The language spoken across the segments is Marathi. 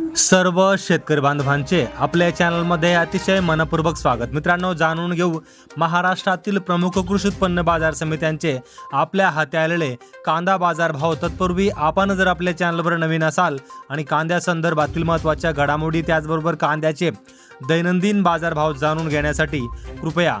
सर्व शेतकरी बांधवांचे आपल्या चॅनलमध्ये अतिशय मनपूर्वक स्वागत. मित्रांनो जाणून घेऊ महाराष्ट्रातील प्रमुख कृषी उत्पन्न बाजार समित्यांचे आपल्या हाती आलेले कांदा बाजार भाव. तत्पूर्वी आपण जर आपल्या चॅनलवर नवीन असाल आणि कांद्या संदर्भातील महत्त्वाच्या घडामोडी त्याचबरोबर कांद्याचे दैनंदिन बाजारभाव जाणून घेण्यासाठी कृपया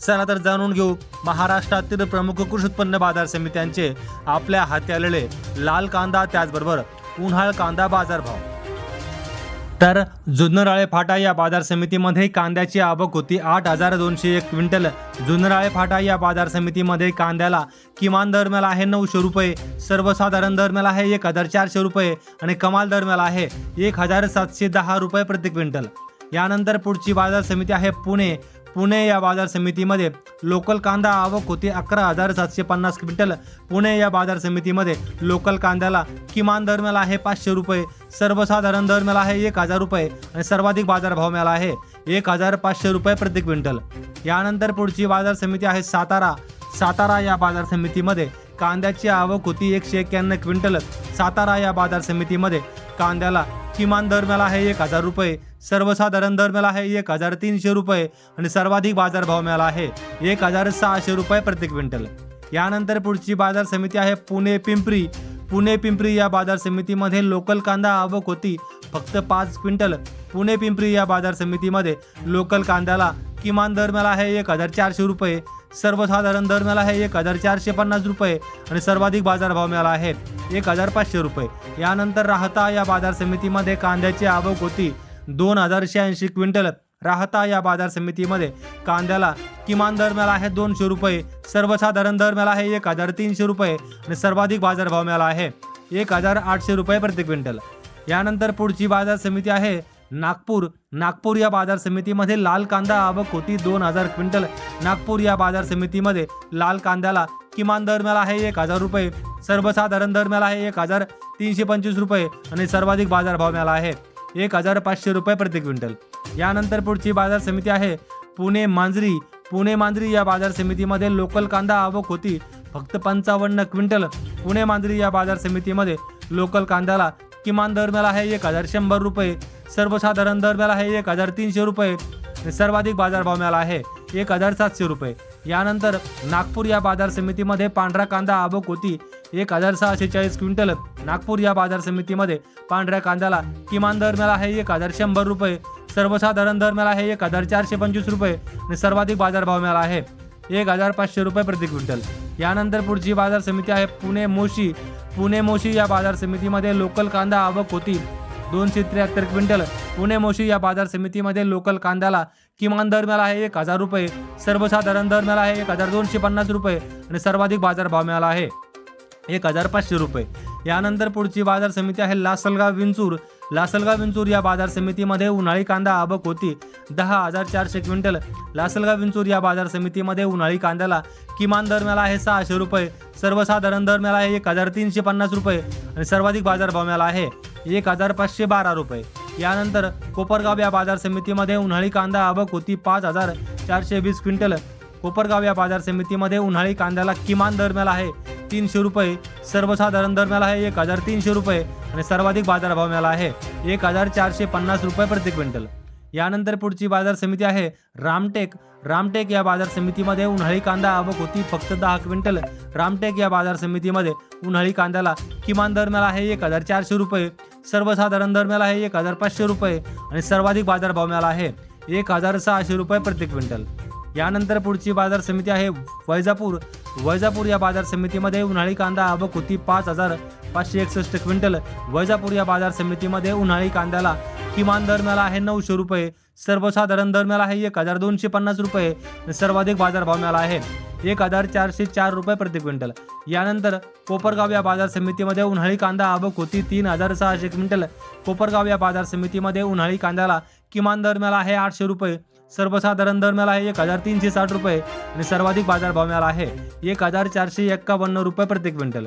चला तर जाणून घेऊ. महाराष्ट्रातील प्रमुख कृषी उत्पन्न बाजार समित्यांचे आपल्या हाती आलेले लाल कांदा त्याचबरोबर उन्हाळ कांदा बाजारभाव तर जुन्नराळे फाटा या बाजार समितीमध्ये कांद्याची आवक होती आठ हजार दोनशे एक क्विंटल. जुन्नराळे फाटा या बाजार समितीमध्ये कांद्याला किमान दर मिळाला आहे नऊशे रुपये सर्वसाधारण दर मिळाला आहे एक हजार चारशे रुपये आणि कमाल दर मिळाला आहे एक हजार सातशे दहा रुपये प्रति क्विंटल. यानंतर पुढची बाजार समिती आहे पुणे. पुणे या बाजार समितीमध्ये लोकल कांदा आवक होती अकरा हजार सातशे पन्नास क्विंटल. पुणे या बाजार समितीमध्ये लोकल कांद्याला किमान दर मिळाला आहे पाचशे रुपये सर्वसाधारण दर मिळाला आहे एक हजार रुपये आणि सर्वाधिक बाजारभाव मिळाला आहे एक हजार पाचशे रुपये प्रति क्विंटल. यानंतर पुढची बाजार समिती आहे सातारा. सातारा या बाजार समितीमध्ये कांद्याची आवक होती एकशे एक्क्याण्णव क्विंटल. सातारा या बाजार समितीमध्ये कांद्याला किमान दर मिळाला आहे एक हजार रुपये सर्वसाधारण दर मिळाला आहे एक हजार तीनशे रुपये आणि सर्वाधिक बाजारभाव मिळाला आहे एक हजार सहाशे रुपये प्रति क्विंटल. यानंतर पुढची बाजार समिती आहे पुणे पिंपरी. पुणे पिंपरी या बाजार समितीमध्ये लोकल कांदा आवक होती फक्त पाच क्विंटल. पुणे पिंपरी या बाजार समितीमध्ये लोकल कांद्याला किमान दर मिळाला आहे एक हजार चारशे रुपये. सर्वसाधारण दर मिळाला आहे एक हजार चारशे पन्नास रुपये आणि सर्वाधिक बाजारभाव मिळाला आहे एक हजार पाचशे रुपये. यानंतर राहता या बाजार समितीमध्ये कांद्याची आवक होती दोन हजार शहाऐंशी क्विंटल. राहता या बाजार समितीमध्ये कांद्याला किमान दर मिळाला आहे दोनशे रुपये. सर्वसाधारण दर मिळाला आहे एक हजार तीनशे रुपये आणि सर्वाधिक बाजारभाव मिळाला आहे एक हजार आठशे रुपये प्रति क्विंटल. यानंतर पुढची बाजार समिती आहे नागपूर नागपूर या बाजार समितीमध्ये लाल कांदा आवक होती दोन हजार क्विंटल. नागपूर या बाजार समितीमध्ये लाल कांद्याला किमान दर मिळाला आहे एक हजार रुपये सर्वसाधारण दर मिळाला आहे एक हजार तीनशे पंचवीस रुपये आणि सर्वाधिक बाजारभाव मिळाला आहे एक हजार पाचशे रुपये प्रति क्विंटल. यानंतर पुढची बाजार समिती आहे पुणे मांजरी. पुणे मांजरी या बाजार समितीमध्ये लोकल कांदा आवक होती फक्त पंचावन्न क्विंटल. पुणे मांजरी या बाजार समितीमध्ये लोकल कांद्याला किमान दर मिळाला आहे एक हजार शंभर रुपये सर्वसाधारण दर मिळाला आहे एक हजार तीनशे रुपये. सर्वाधिक बाजारभाव मिळाला आहे एक हजार सातशे रुपये. यानंतर नागपूर या बाजार समितीमध्ये पांढरा कांदा आवक होती. एक हजार सहाशे चाळीस क्विंटल. नागपूर या बाजार समितीमध्ये पांढऱ्या कांद्याला किमान दर मिळाला आहे एक हजार शंभर रुपये. सर्वसाधारण दर मिळाला आहे एक हजार चारशे पंचवीस रुपये. आणि सर्वाधिक बाजारभाव मिळाला आहे एक हजार पाचशे रुपये प्रति क्विंटल. यानंतर पुढची बाजार समिती आहे पुणे मोशी पुणे मोशी या बाजार समितीमध्ये लोकल कांदा आवक होती. दोनशे त्र्याहत्तर क्विंटल. पुणे मोशी या बाजार समितीमध्ये लोकल कांद्याला किमान दर मिळाला आहे एक हजार रुपये. सर्वसाधारण दर मिळाला आहे एक हजार दोनशे पन्नास रुपये आणि सर्वाधिक बाजारभाव मिळाला आहे एक हजार पाचशे रुपये. यानंतर पुढची बाजार समिती आहे लासलगाव विंचूर. लासलगाव विंचूर या बाजार समितीमध्ये उन्हाळी कांदा आवक होती दहा हजार चारशे क्विंटल. लासलगाव विंचूर या बाजार समितीमध्ये उन्हाळी कांद्याला किमान दर मिळाला आहे सहाशे रुपये. सर्वसाधारण दर मिळाला आहे एक हजार तीनशे पन्नास रुपये आणि सर्वाधिक बाजारभाव मिळाला आहे एक हजार पाचशे बारा रुपये. यानंतर कोपरगाव या बाजार समितीमध्ये उन्हाळी कांदा आवक होती पाच हजार चारशे वीस क्विंटल. कोपरगाव या बाजार समितीमध्ये उन्हाळी कांद्याला किमान दर मिळाला आहे तीनशे रुपये सर्वसाधारण दर मिळाला आहे एक हजार तीनशे रुपये आणि सर्वाधिक बाजारभाव मिळाला आहे एक हजार चारशे पन्नास रुपये प्रति क्विंटल. यानंतर पुढची बाजार समिती आहे रामटेक. रामटेक या बाजार समितीमध्ये उन्हाळी कांदा आवक होती फक्त दहा क्विंटल. रामटेक या बाजार समितीमध्ये उन्हाळी कांद्याला किमान दर मिळाला आहे एक हजार चारशे रुपये. सर्वसाधारण दर मिळाला आहे एक हजार पाचशे रुपये आणि सर्वाधिक बाजारभाव मिळाला आहे. एक हजार सहाशे रुपये प्रति क्विंटल. यानंतर पुढची बाजार समिती आहे वैजापूर. वैजापूर या बाजार समितीमध्ये उन्हाळी कांदा आवक होती पाच हजार पाचशे एकसष्ट क्विंटल. वैजापूर या बाजार समितीमध्ये उन्हाळी कांद्याला किमान दर मिळाला आहे नऊशे रुपये. सर्वसाधारण दर मिळाला आहे एक हजार दोनशे पन्नास रुपये. सर्वाधिक बाजारभाव मिळाला आहे एक हजार चारशे चार रुपये प्रति क्विंटल. यानंतर कोपरगाव या बाजार समितीमध्ये उन्हाळी कांदा आवक होती तीन हजार सहाशे क्विंटल. कोपरगाव या बाजार समितीमध्ये उन्हाळी कांद्याला किमान दर मिळाला आहे आठशे रुपये. सर्वसाधारण दर मिळाला आहे एक हजार तीनशे साठ रुपये. आणि सर्वाधिक बाजारभाव मिळाला आहे एक हजार चारशे एक्कावन्न रुपये प्रति क्विंटल.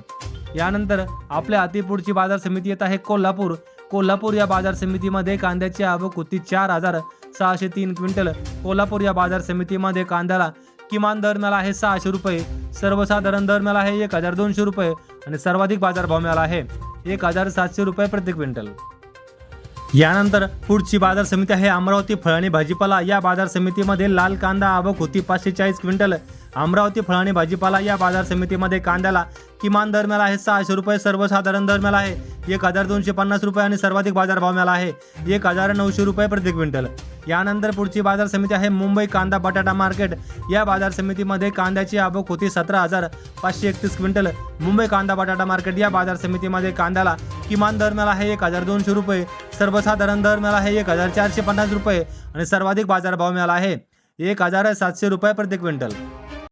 यानंतर आपल्या अतिपूरची बाजार समिती येत आहे कोल्हापूर. कोल्हापूर या बाजार समितीमध्ये कांद्याची आवक होती चार हजार सहाशे तीन क्विंटल. कोल्हापूर या बाजार समितीमध्ये कांद्याला किमान दर मिळाला आहे सहाशे रुपये. सर्वसाधारण दर मिळाला आहे एक हजार दोनशे रुपये आणि सर्वाधिक बाजारभाव मिळाला आहे एक हजार सातशे रुपये प्रति क्विंटल. यानंतर पुढची बाजार समिती आहे अमरावती फळ आणि भाजीपाला. या बाजार समितीमध्ये लाल कांदा आवक होती पाचशे चाळीस क्विंटल. अमरावती फळाणी भाजीपाला या बाजार समितीमध्ये कांद्याला किमान दर मिळाला आहे. सहाशे रुपये सर्वसाधारण दर मिळाला आहे. एक हजार दोनशे पन्नास रुपये आणि सर्वाधिक बाजारभाव मिळाला आहे. एक हजार नऊशे रुपये प्रति क्विंटल. यानंतर पुढची बाजार समिती आहे मुंबई कांदा बटाटा मार्केट. या बाजार समितीमध्ये कांद्याची आवक होती सतरा हजार पाचशे एकतीस क्विंटल. मुंबई कांदा बटाटा मार्केट या बाजार समितीमध्ये कांद्याला किमान दर मिळाला आहे एक हजार दोनशे रुपये. सर्वसाधारण दर मिळाला आहे एक हजार चारशे पन्नास रुपये आणि सर्वाधिक बाजारभाव मिळाला आहे. एक हजार सातशे रुपये प्रति क्विंटल.